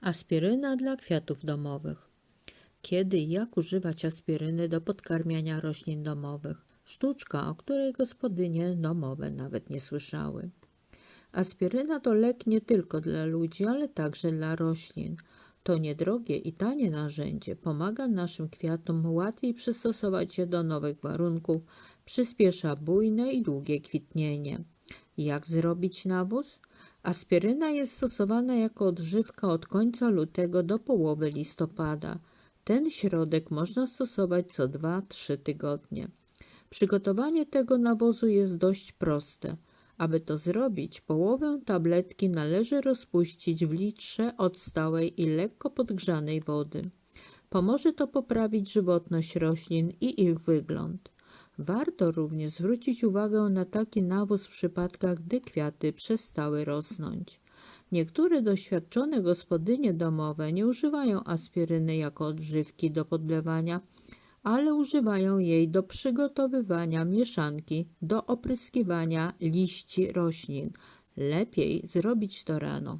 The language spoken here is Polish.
Aspiryna dla kwiatów domowych. Kiedy i jak używać aspiryny do podkarmiania roślin domowych? Sztuczka, o której gospodynie domowe nawet nie słyszały. Aspiryna to lek nie tylko dla ludzi, ale także dla roślin. To niedrogie i tanie narzędzie pomaga naszym kwiatom łatwiej przystosować się do nowych warunków, przyspiesza bujne i długie kwitnienie. Jak zrobić nawóz? Aspiryna jest stosowana jako odżywka od końca lutego do połowy listopada. Ten środek można stosować co 2-3 tygodnie. Przygotowanie tego nawozu jest dość proste. Aby to zrobić, połowę tabletki należy rozpuścić w litrze od stałej i lekko podgrzanej wody. Pomoże to poprawić żywotność roślin i ich wygląd. Warto również zwrócić uwagę na taki nawóz w przypadkach, gdy kwiaty przestały rosnąć. Niektóre doświadczone gospodynie domowe nie używają aspiryny jako odżywki do podlewania, ale używają jej do przygotowywania mieszanki do opryskiwania liści roślin. Lepiej zrobić to rano.